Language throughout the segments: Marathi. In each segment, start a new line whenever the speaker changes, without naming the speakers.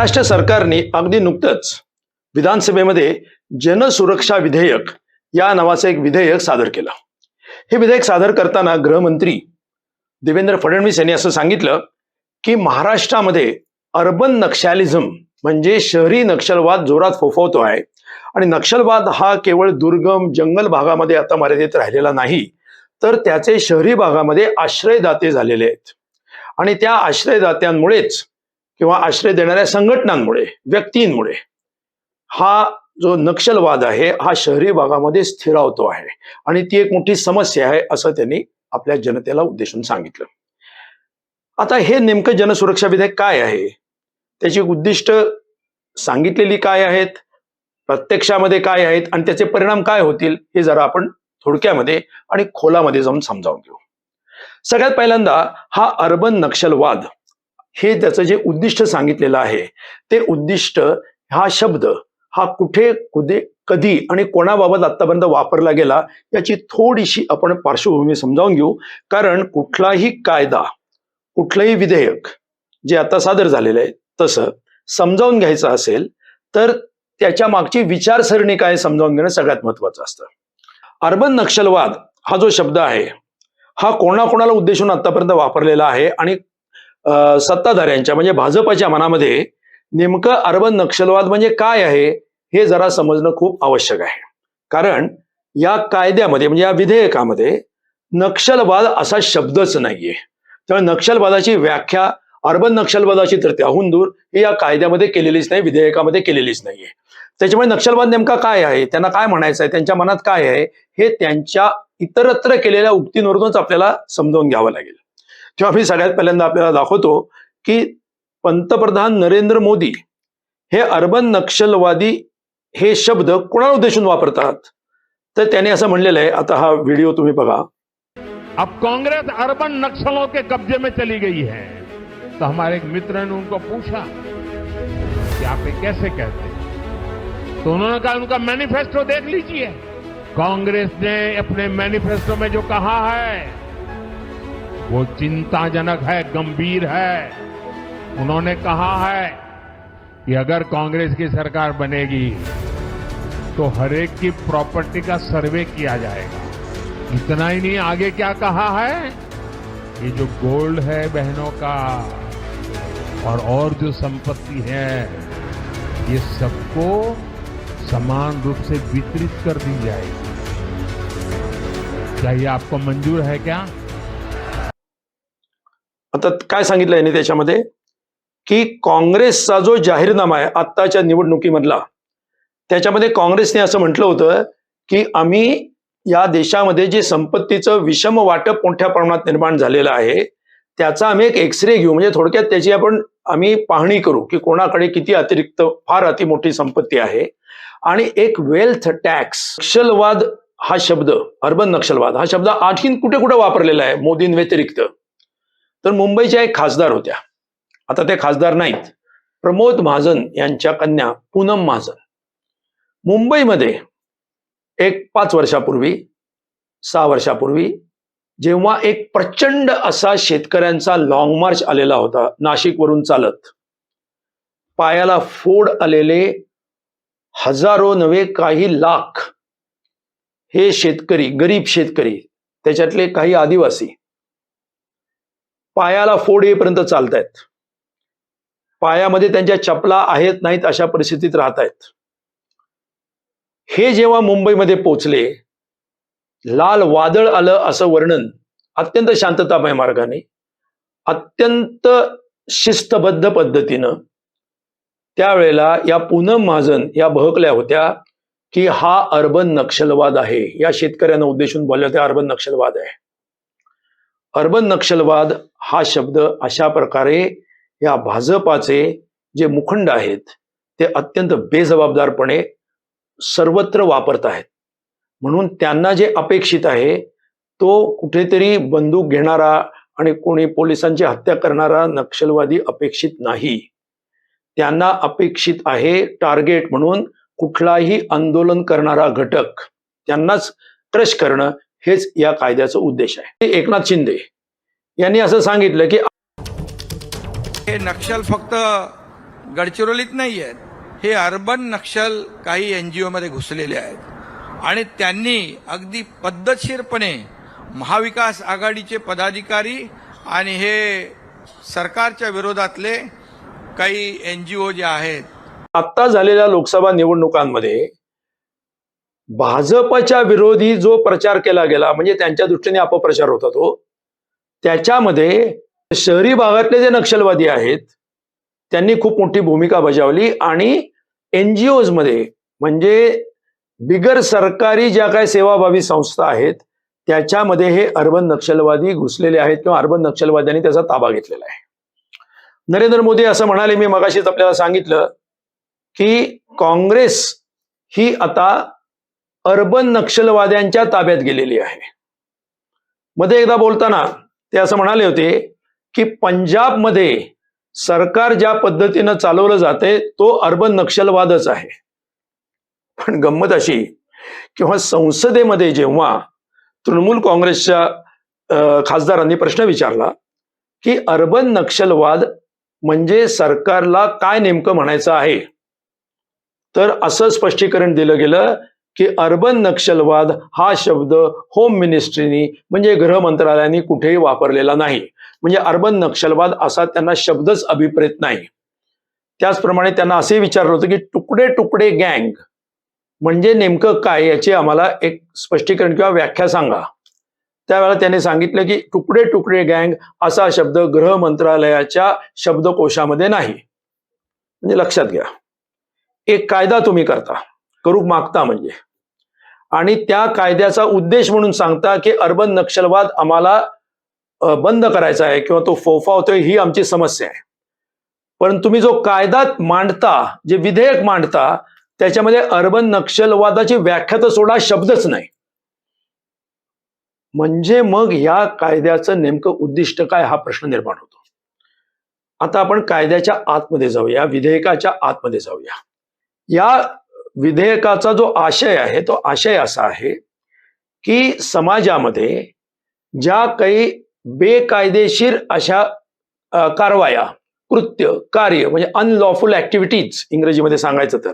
महाराष्ट्र सरकारने अगदी नुकतंच विधानसभेमध्ये जनसुरक्षा विधेयक या नावाचं एक विधेयक सादर केलं. हे विधेयक सादर करताना गृहमंत्री देवेंद्र फडणवीस यांनी असं सांगितलं की महाराष्ट्रामध्ये अर्बन नक्षलिझम म्हणजे शहरी नक्षलवाद जोरात फोफवतो आहे आणि नक्षलवाद हा केवळ दुर्गम जंगल भागामध्ये आता मर्यादित राहिलेला नाही तर त्याचे शहरी भागामध्ये आश्रयदाते झालेले आहेत. आणि त्या आश्रयदात्यांमुळेच किंवा आश्रय देणाऱ्या संघटनांमुळे व्यक्तींमुळे हा जो नक्षलवाद आहे हा शहरी भागामध्ये स्थिरावतो आहे. आणि ती एक मोठी समस्या आहे असं त्यांनी आपल्या जनतेला उद्देशून सांगितलं. आता हे नेमकं जनसुरक्षा विधेयक काय आहे? त्याची उद्दिष्ट सांगितलेली काय आहेत? प्रत्यक्षामध्ये काय आहेत? आणि त्याचे परिणाम काय होतील? हे जरा आपण थोडक्यामध्ये आणि खोलामध्ये जाऊन समजावून घेऊ. सगळ्यात पहिल्यांदा हा अर्बन नक्षलवाद हे त्याचं जे उद्दिष्ट सांगितलेलं आहे ते उद्दिष्ट हा शब्द हा कुठे कुठे कधी आणि कोणाबाबत आतापर्यंत वापरला गेला याची थोडीशी आपण पार्श्वभूमी समजावून घेऊ. कारण कुठलाही कायदा कुठलंही विधेयक जे आता सादर झालेलं आहे तसं समजावून घ्यायचं असेल तर त्याच्या मागची विचारसरणी काय समजावून घेणं सगळ्यात महत्वाचं असतं. अर्बन नक्षलवाद हा जो शब्द आहे हा कोणाकोणाला उद्देशून आतापर्यंत वापरलेला आहे आणि सत्ताधाऱ्यांच्या म्हणजे भाजपच्या मनामध्ये नेमकं अर्बन नक्षलवाद म्हणजे काय आहे हे जरा समजणं खूप आवश्यक आहे. कारण या कायद्यामध्ये म्हणजे या विधेयकामध्ये नक्षलवाद असा शब्दच नाहीये. त्यामुळे नक्षलवादाची व्याख्या अर्बन नक्षलवादाची तर त्याहून दूर ही या कायद्यामध्ये केलेलीच नाही विधेयकामध्ये केलेलीच नाहीये. त्याच्यामुळे नक्षलवाद नेमका काय आहे त्यांना काय म्हणायचं आहे त्यांच्या मनात काय आहे हे त्यांच्या इतरत्र केलेल्या उक्तींवरूनच आपल्याला समजावून घ्यावं लागेल. तेव्हा मी सगळ्यात पहिल्यांदा आपल्याला दाखवतो की पंतप्रधान नरेंद्र मोदी हे अर्बन नक्षलवादी हे शब्द कोणाला उद्देशून वापरतात? तर त्याने असं म्हणलेलं आहे. आता हा व्हिडिओ तुम्ही बघा.
अब कांग्रेस अर्बन नक्सलों के कब्जे में चली गई है। तो हमारे एक मित्र ने उनको पूछा कि आप ये कैसे कहते हैं? तो उन्होंने कहा, उनका मैनिफेस्टो देख लीजिए। कांग्रेस ने अपने मैनिफेस्टो में जो कहा है वो चिंताजनक है, गंभीर है। उन्होंने कहा है कि अगर कांग्रेस की सरकार बनेगी तो हरेक की प्रॉपर्टी का सर्वे किया जाएगा। इतना ही नहीं, आगे क्या कहा है? ये जो गोल्ड है बहनों का, और और जो संपत्ति है, ये सबको समान रूप से वितरित कर दी जाएगी। क्या ये आपको मंजूर है क्या?
आता काय सांगितलं यांनी त्याच्यामध्ये? की काँग्रेसचा जो जाहीरनामा आहे आत्ताच्या निवडणुकीमधला त्याच्यामध्ये काँग्रेसने असं म्हटलं होतं की आम्ही या देशामध्ये जे संपत्तीचं विषम वाटप मोठ्या प्रमाणात निर्माण झालेलं आहे त्याचा आम्ही एक एक्सरे घेऊ. म्हणजे थोडक्यात त्याची आपण आम्ही पाहणी करू की कोणाकडे किती अतिरिक्त फार अति मोठी संपत्ती आहे. आणि एक वेल्थ टॅक्स नक्षलवाद हा शब्द अर्बन नक्षलवाद हा शब्द आणखीन कुठे कुठे वापरलेला आहे? मोदीं व्यतिरिक्त तर मुंबईच्या एक खासदार होत्या. आता ते खासदार नाहीत. प्रमोद महाजन यांच्या कन्या पूनम महाजन. मुंबईमध्ये एक पाच वर्षापूर्वी सहा वर्षापूर्वी जेव्हा एक प्रचंड असा शेतकऱ्यांचा लॉंग मार्च आलेला होता नाशिकवरून चालत. पायाला फोड आलेले हजारो नव्हे काही लाख हे शेतकरी गरीब शेतकरी त्याच्यातले काही आदिवासी पायाला फोड येईपर्यंत चालतायत. पायामध्ये त्यांच्या चपला आहेत नाहीत अशा परिस्थितीत राहत आहेत हे जेव्हा मुंबईमध्ये पोचले लाल वादळ आलं असं वर्णन अत्यंत शांततामय मार्गाने अत्यंत शिस्तबद्ध पद्धतीनं त्यावेळेला या पूनम महाजन या बहकल्या होत्या की हा अर्बन नक्षलवाद आहे. या शेतकऱ्यांना उद्देशून बोलल्या होत्या अर्बन नक्षलवाद आहे. अर्बन नक्षलवाद हा शब्द अशा प्रकारे या भाजपाचे जे मुखंड आहेत ते अत्यंत बेजबाबदारपणे सर्वत्र वापरत आहेत. म्हणून त्यांना जे अपेक्षित आहे तो कुठेतरी बंदूक घेणारा आणि कोणी पोलिसांची हत्या करणारा नक्षलवादी अपेक्षित नाही. त्यांना अपेक्षित आहे टार्गेट म्हणून कुठलाही आंदोलन करणारा घटक. त्यांनाच क्रश करणं हेच या कायद्याचा उद्देश आहे. एकनाथ शिंदे यांनी असं सांगितलं की
हे नक्षल फक्त गडचिरोलीत नाही आहेत हे अर्बन नक्षल काही एन जी ओमध्ये घुसलेले आहेत. आणि त्यांनी अगदी पद्धतशीरपणे महाविकास आघाडीचे पदाधिकारी आणि हे सरकारच्या विरोधातले काही एन जी ओ जे आहेत.
आत्ता झालेल्या लोकसभा निवडणुकांमध्ये भाजपच्या विरोधी जो प्रचार केला गेला म्हणजे त्यांच्या दृष्टीने अपप्रचार होता तो त्याच्यामध्ये शहरी भागातले जे नक्षलवादी आहेत त्यांनी खूप मोठी भूमिका बजावली आणि एनजीओजमध्ये म्हणजे बिगर सरकारी ज्या काही सेवाभावी संस्था आहेत त्याच्यामध्ये हे अर्बन नक्षलवादी घुसलेले आहेत किंवा अर्बन नक्षलवाद्यांनी त्याचा ताबा घेतलेला आहे. नरेंद्र मोदी असं म्हणाले मी मगाशीच आपल्याला सांगितलं की काँग्रेस ही आता अर्बन नक्षलवाद्यांच्या ताब्यात गेलेली आहे. मध्ये एकदा बोलताना ते असं म्हणाले होते की पंजाबमध्ये सरकार ज्या पद्धतीनं चालवलं जाते तो अर्बन नक्षलवादच आहे. पण गंमत अशी किंवा संसदेमध्ये जेव्हा तृणमूल काँग्रेसच्या खासदारांनी प्रश्न विचारला की अर्बन नक्षलवाद म्हणजे सरकारला काय नेमकं म्हणायचं आहे? तर असं स्पष्टीकरण दिलं गेलं की अर्बन नक्षलवाद हा शब्द होम मिनिस्ट्रीनी म्हणजे गृह मंत्रालयाने कुठेही वापरलेला नाही. म्हणजे अर्बन नक्षलवाद असा त्यांना शब्दच अभिप्रेत नाही. त्याचप्रमाणे त्यांना असे विचारलं होतं की तुकडे तुकडे गँग म्हणजे नेमकं काय याची आम्हाला एक स्पष्टीकरण किंवा व्याख्या सांगा. त्यावेळेला त्यांनी सांगितलं की तुकडे तुकडे गँग असा शब्द गृह मंत्रालयाच्या शब्दकोशामध्ये नाही. म्हणजे लक्षात घ्या. एक कायदा तुम्ही करता. करू मागता म्हणजे. आणि त्या कायद्याचा उद्देश म्हणून सांगता की अर्बन नक्षलवाद आम्हाला बंद करायचा आहे किंवा तो फोफावतोय ही आमची समस्या आहे. पण तुम्ही जो कायदा मांडता जे विधेयक मांडता त्याच्यामध्ये अर्बन नक्षलवादाची व्याख्या तर सोडा शब्दच नाही. म्हणजे मग या कायद्याचं नेमकं उद्दिष्ट काय हा प्रश्न निर्माण होतो. आता आपण कायद्याच्या आतमध्ये जाऊया विधेयकाच्या आतमध्ये जाऊया. या विधेयकाचा जो आशय आहे तो आशय असा आहे की समाजामध्ये ज्या काही बेकायदेशीर अशा कारवाया कृत्य कार्य म्हणजे अनलॉफुल ऍक्टिव्हिटीज इंग्रजीमध्ये सांगायचं तर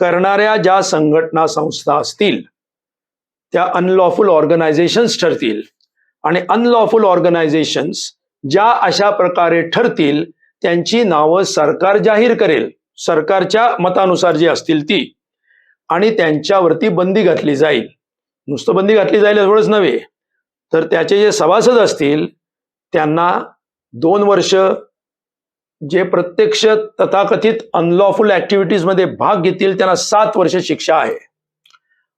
करणाऱ्या ज्या संघटना संस्था असतील त्या अनलॉफुल ऑर्गनायझेशन्स ठरतील आणि अनलॉफुल ऑर्गनायझेशन्स ज्या अशा प्रकारे ठरतील त्यांची नावं सरकार जाहीर करेल. सरकारच्या मतानुसार जी असतील ती. आणि त्यांच्यावरती बंदी घातली जाईल. नुसतं बंदी घातली जाईल एवढंच नव्हे. तर त्याचे जे सभासद असतील त्यांना दोन वर्ष जे प्रत्यक्ष तथाकथित अनलॉफुल ऍक्टिव्हिटीजमध्ये भाग घेतील त्यांना सात वर्ष शिक्षा आहे.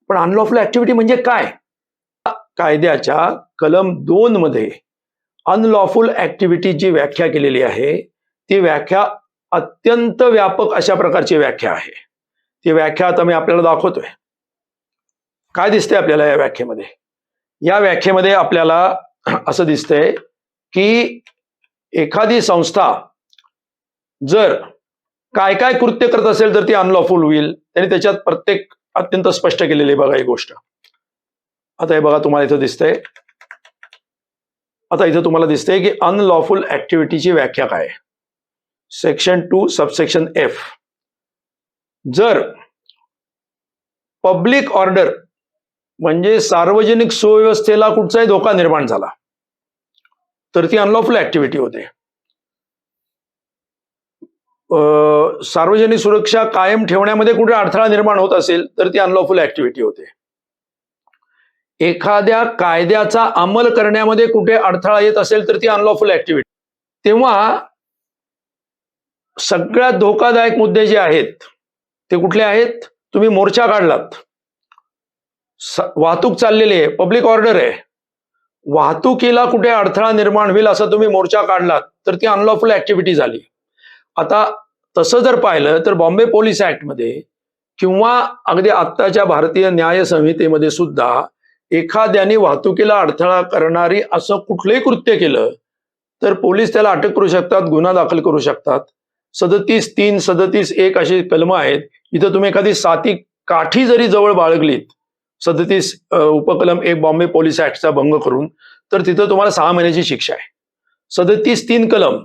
पण अनलॉफुल ऍक्टिव्हिटी म्हणजे काय? कायद्याच्या कलम दोन मध्ये अनलॉफुल ऍक्टिव्हिटी जी व्याख्या केलेली आहे ती व्याख्या अत्यंत व्यापक अशा प्रकारची व्याख्या आहे. ती व्याख्या आता मी आपल्याला दाखवतोय. काय दिसतंय आपल्याला या व्याख्येमध्ये? या व्याख्येमध्ये आपल्याला असं दिसतंय की एखादी संस्था जर काय काय कृत्य करत असेल तर ती अनलॉफुल होईल. त्यांनी त्याच्यात प्रत्येक अत्यंत स्पष्ट केलेली आहे बघा ही गोष्ट. आता हे बघा तुम्हाला इथं दिसतंय. आता इथं तुम्हाला दिसतंय की अनलॉफुल ऍक्टिव्हिटीची व्याख्या काय आहे. सेक्शन टू सबसेक्शन एफ जर पब्लिक ऑर्डर म्हणजे सार्वजनिक सुव्यवस्थेला कुठचाही धोका निर्माण झाला तर ती अनलॉफुल ऍक्टिव्हिटी होते. सार्वजनिक सुरक्षा कायम ठेवण्यामध्ये कुठे अडथळा निर्माण होत असेल तर ती अनलॉफुल ऍक्टिव्हिटी होते. एखाद्या कायद्याचा अंमल करण्यामध्ये कुठे अडथळा येत असेल तर ती अनलॉफुल ऍक्टिव्हिटी तेव्हा सगळ्यात धोकादायक मुद्दे जे आहेत ते कुठले आहेत? तुम्ही मोर्चा काढलात. वाहतूक चाललेली आहे पब्लिक ऑर्डर आहे. वाहतुकीला कुठे अडथळा निर्माण होईल असं तुम्ही मोर्चा काढलात तर ती अनलॉफुल ऍक्टिव्हिटी झाली. आता तसं जर पाहिलं तर बॉम्बे पोलीस ऍक्टमध्ये किंवा अगदी आत्ताच्या भारतीय न्याय संहितेमध्ये सुद्धा एखाद्याने वाहतुकीला अडथळा करणारी असं कुठलंही कृत्य केलं तर पोलीस त्याला अटक करू शकतात गुन्हा दाखल करू शकतात. सदतीस तीन सदतीस एक अशी कलम आहेत. इथं तुम्ही एखादी साती काठी जरी जवळ बाळगलीत सदतीस उपकलम एक बॉम्बे पोलीस ऍक्टचा भंग करून तर तिथं तुम्हाला सहा महिन्याची शिक्षा आहे. सदतीस तीन कलम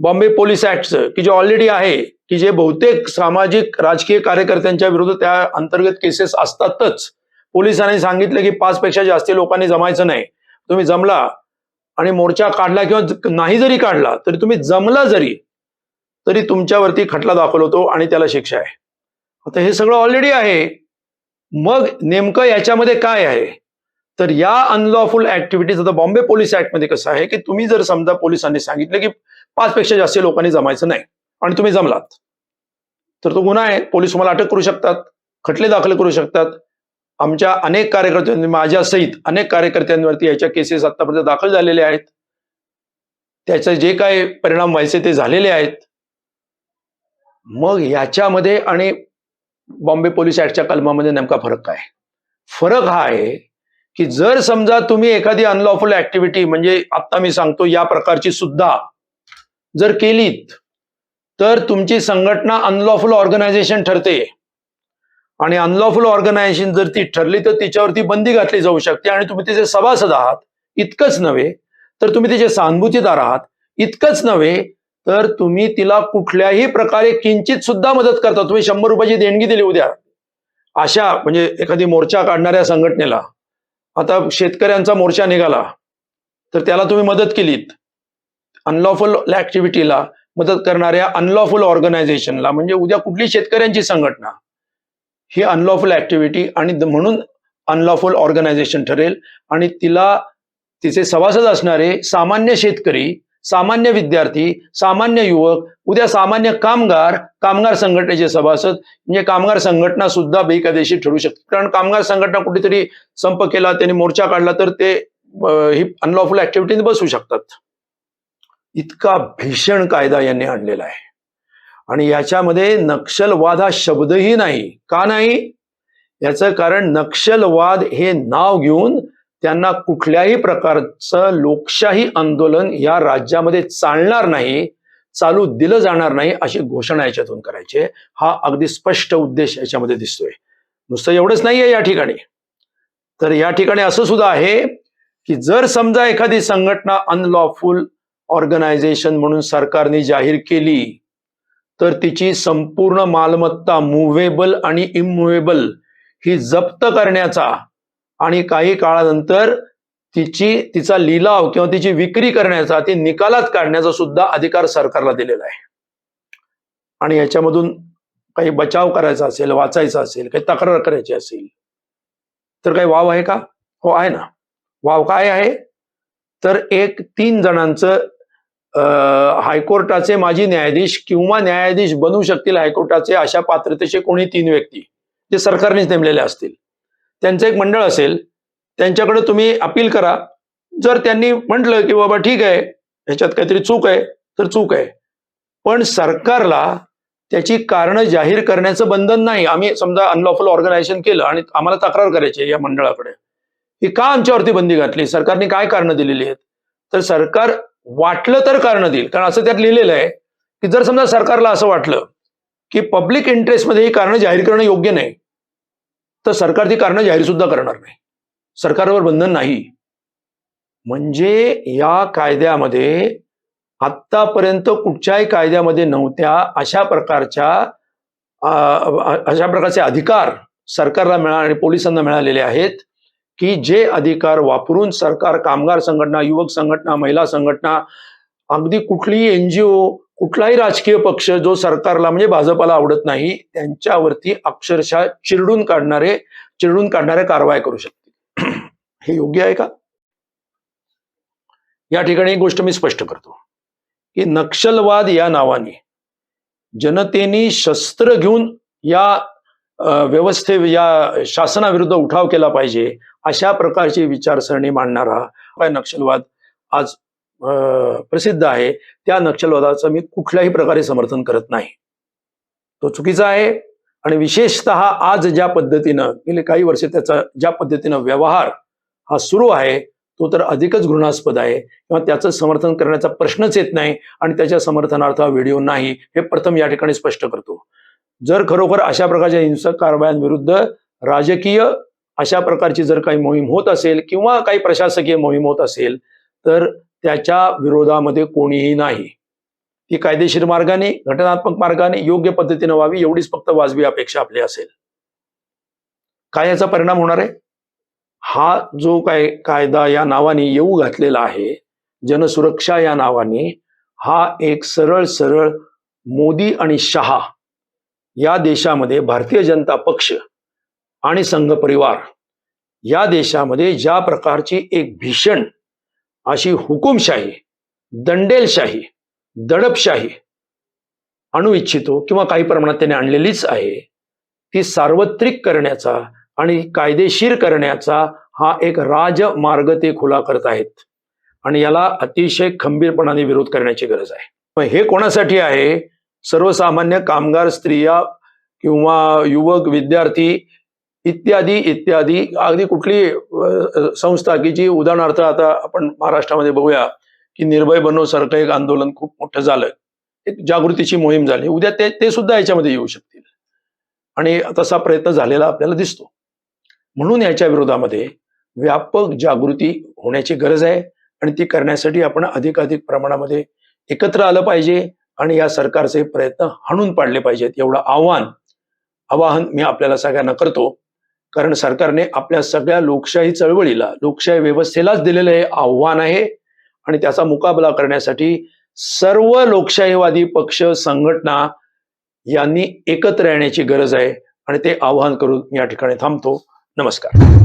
बॉम्बे पोलीस ऍक्टचं की जे ऑलरेडी आहे की जे बहुतेक सामाजिक राजकीय कार्यकर्त्यांच्या विरुद्ध त्या अंतर्गत केसेस असतातच. पोलिसांनी सांगितलं की पाच पेक्षा जास्त लोकांनी जमायचं नाही. तुम्ही जमला आणि मोर्चा काढला किंवा नाही जरी काढला तरी तुम्ही जमला जरी तरी तुमच्यावरती खटला दाखल होतो आणि त्याला शिक्षा आहे. आता हे सगळं ऑलरेडी आहे. मग नेमकं याच्यामध्ये काय आहे? तर या अनलॉफुल ऍक्टिव्हिटीज आता बॉम्बे पोलीस ऍक्टमध्ये कसं आहे की तुम्ही जर समजा पोलिसांनी सांगितलं की पाच पेक्षा जास्त लोकांनी जमायचं नाही आणि तुम्ही जमलात तर तो गुन्हा आहे. पोलीस तुम्हाला अटक करू शकतात खटले दाखल करू शकतात. आमच्या अनेक कार्यकर्त्यांनी माझ्या सहित अनेक कार्यकर्त्यांवरती याच्या केसेस आतापर्यंत दाखल झालेले आहेत. त्याचे जे काय परिणाम व्हायचे ते झालेले आहेत. मग याच्यामध्ये आणि बॉम्बे पोलीस ऍक्टच्या कलमामध्ये नेमका फरक काय? फरक हा आहे की जर समजा तुम्ही एखादी अनलॉफुल ऍक्टिव्हिटी म्हणजे आता मी सांगतो या प्रकारची सुद्धा जर केलीत तर तुमची संघटना अनलॉफुल ऑर्गनायझेशन ठरते. आणि अनलॉफुल ऑर्गनायझेशन जर ती ठरली तर तिच्यावरती बंदी घातली जाऊ शकते. आणि तुम्ही तिचे सभासद आहात इतकंच नव्हे तर तुम्ही तिचे सहानुभूतीदार आहात इतकंच नव्हे तर तुम्ही तिला कुठल्याही प्रकारे किंचित सुद्धा मदत करता. तुम्ही शंभर रुपयाची देणगी दिली उद्या. अशा म्हणजे एखादी मोर्चा काढणाऱ्या संघटनेला. आता शेतकऱ्यांचा मोर्चा निघाला. तर त्याला तुम्ही मदत केलीत. अनलॉफुल ऍक्टिव्हिटीला मदत करणाऱ्या अनलॉफुल ऑर्गनायझेशनला म्हणजे उद्या कुठली शेतकऱ्यांची संघटना. ही अनलॉफुल ऍक्टिव्हिटी आणि म्हणून अनलॉफुल ऑर्गनायझेशन ठरेल. आणि तिला तिचे सभासद असणारे सामान्य शेतकरी सामान्य विद्यार्थी सामान्य युवक उद्या सामान्य कामगार कामगार संघटनेचे सभासद म्हणजे कामगार संघटना सुद्धा बेकायदेशीर ठरू शकते. कारण कामगार संघटना कुठेतरी संप केला त्यांनी मोर्चा काढला तर ते ही अनलॉफुल ऍक्टिव्हिटीत बसू शकतात. इतका भीषण कायदा यांनी आणलेला आहे. आणि याच्यामध्ये नक्षलवाद हा शब्दही नाही. का नाही? याचं कारण नक्षलवाद हे नाव घेऊन त्यांना कुठल्याही प्रकारचं लोकशाही आंदोलन या राज्यामध्ये चालणार नाही चालू दिलं जाणार नाही अशी घोषणा याच्यातून करायची आहे. हा अगदी स्पष्ट उद्देश याच्यामध्ये दिसतोय नुसतं एवढंच नाहीये या ठिकाणी तर या ठिकाणी असं सुद्धा आहे की जर समजा एखादी संघटना अनलॉफुल ऑर्गनायझेशन म्हणून सरकारने जाहीर केली तर तिची संपूर्ण मालमत्ता मुव्हेबल आणि इमुव्हेबल ही जप्त करण्याचा आणि काही काळानंतर तिची तिचा लिलाव किंवा तिची विक्री करण्याचा ती निकालात काढण्याचा सुद्धा अधिकार सरकारला दिलेला आहे. आणि याच्यामधून काही बचाव करायचा असेल वाचायचा असेल काही तक्रार करायची असेल तर काही वाव आहे का? हो आहे ना. वाव काय आहे? तर एक तीन जणांचं हायकोर्टाचे माजी न्यायाधीश किंवा न्यायाधीश बनू शकतील हायकोर्टाचे अशा पात्रतेचे कोणी तीन व्यक्ती जे सरकारनेच नेमलेले असतील. त्यांचं एक मंडळ असेल त्यांच्याकडे तुम्ही अपील करा. जर त्यांनी म्हटलं की बाबा ठीक आहे ह्याच्यात काहीतरी चूक आहे तर चूक आहे. पण सरकारला त्याची कारणं जाहीर करण्याचं बंधन नाही. आम्ही समजा अनलॉफुल ऑर्गनायझेशन केलं आणि आम्हाला तक्रार करायची आहे या मंडळाकडे. ही का आमच्यावरती बंदी घातली? सरकारने काय कारणं दिलेली आहेत? तर सरकार वाटलं तर कारणं देईल. कारण असं त्यात लिहिलेलं आहे की जर समजा सरकारला असं वाटलं की पब्लिक इंटरेस्टमध्ये ही कारणं जाहीर करणं योग्य नाही तर सरकार ती कारणं जाहीर सुद्धा करणार नाही. सरकारवर बंधन नाही. म्हणजे या कायद्यामध्ये आत्तापर्यंत कुठच्याही कायद्यामध्ये नव्हत्या अशा प्रकारच्या अशा प्रकारचे अधिकार सरकारला मिळा आणि पोलिसांना मिळालेले आहेत की जे अधिकार वापरून सरकार कामगार संघटना युवक संघटना महिला संघटना अगदी कुठलीही एनजीओ कुठलाही राजकीय पक्ष जो सरकारला म्हणजे भाजपाला आवडत नाही त्यांच्यावरती अक्षरशः चिरडून काढणारे चिरडून काढणारे कारवाई करू शकते हे योग्य आहे का? या ठिकाणी एक गोष्ट मी स्पष्ट करतो की नक्षलवाद या नावाने जनतेने शस्त्र घेऊन या व्यवस्थे या शासनाविरुद्ध उठाव केला पाहिजे अशा प्रकारची विचारसरणी मांडणारा नक्षलवाद आज प्रसिद्ध आहे. त्या नक्षलवादाचं मी कुठल्याही प्रकारे समर्थन करत नाही. तो चुकीचा आहे आणि विशेषतः आज ज्या पद्धतीनं गेले काही वर्ष त्याचा ज्या पद्धतीनं व्यवहार हा सुरू आहे तो तर अधिकच घृणास्पद आहे. किंवा त्याचं समर्थन करण्याचा प्रश्नच येत नाही आणि त्याच्या समर्थनार्थ हा व्हिडिओ नाही हे प्रथम या ठिकाणी स्पष्ट करतो. जर खरोखर अशा प्रकारच्या हिंसक कारवायांविरुद्ध राजकीय अशा प्रकारची जर काही मोहीम होत असेल किंवा काही प्रशासकीय मोहीम होत असेल तर त्याच्या विरोधामध्ये कोणीही नाही. ती कायदेशीर मार्गाने घटनात्मक मार्गाने योग्य पद्धतीने व्हावी एवढीच फक्त वाजवी अपेक्षा आपली असेल. काय याचा परिणाम होणार आहे? हा जो काय कायदा या नावाने येऊ घातलेला आहे जनसुरक्षा या नावाने हा एक सरळ सरळ मोदी आणि शहा या देशामध्ये भारतीय जनता पक्ष आणि संघ परिवार या देशामध्ये ज्या प्रकारची एक भीषण अशी हुकुमशाही दंडेलशाही दडपशाही आणू इच्छितो किंवा काही प्रमाणात त्याने आणलेलीच आहे. ती सार्वत्रिक करण्याचा आणि कायदेशीर करण्याचा हा एक राजमार्ग ते खुला करत आहेत. आणि याला अतिशय खंबीरपणाने विरोध करण्याची गरज आहे. मग हे कोणासाठी आहे? सर्वसामान्य कामगार स्त्रिया किंवा युवक विद्यार्थी इत्यादी इत्यादी. अगदी कुठली संस्था की जी उदाहरणार्थ आता आपण महाराष्ट्रामध्ये बघूया की निर्भय बनो सारखं एक आंदोलन खूप मोठं झालं. एक जागृतीची मोहीम झाली. उद्या ते ते सुद्धा याच्यामध्ये येऊ शकतील. आणि तसा प्रयत्न झालेला आपल्याला दिसतो. म्हणून याच्या विरोधामध्ये व्यापक जागृती होण्याची गरज आहे आणि ती करण्यासाठी आपण अधिकाधिक प्रमाणामध्ये एकत्र आलं पाहिजे आणि या सरकारचे प्रयत्न हाणून पाडले पाहिजेत. एवढं आव्हान आवाहन मी आपल्याला सगळ्यांना करतो. कारण सरकारने आपल्या सगळ्या लोकशाही चळवळीला लोकशाही व्यवस्थेलाच दिलेलं हे आव्हान आहे. आणि त्याचा मुकाबला करण्यासाठी सर्व लोकशाहीवादी पक्ष संघटना यांनी एकत्र येण्याची गरज आहे. आणि ते आव्हान करून या ठिकाणी थांबतो. नमस्कार.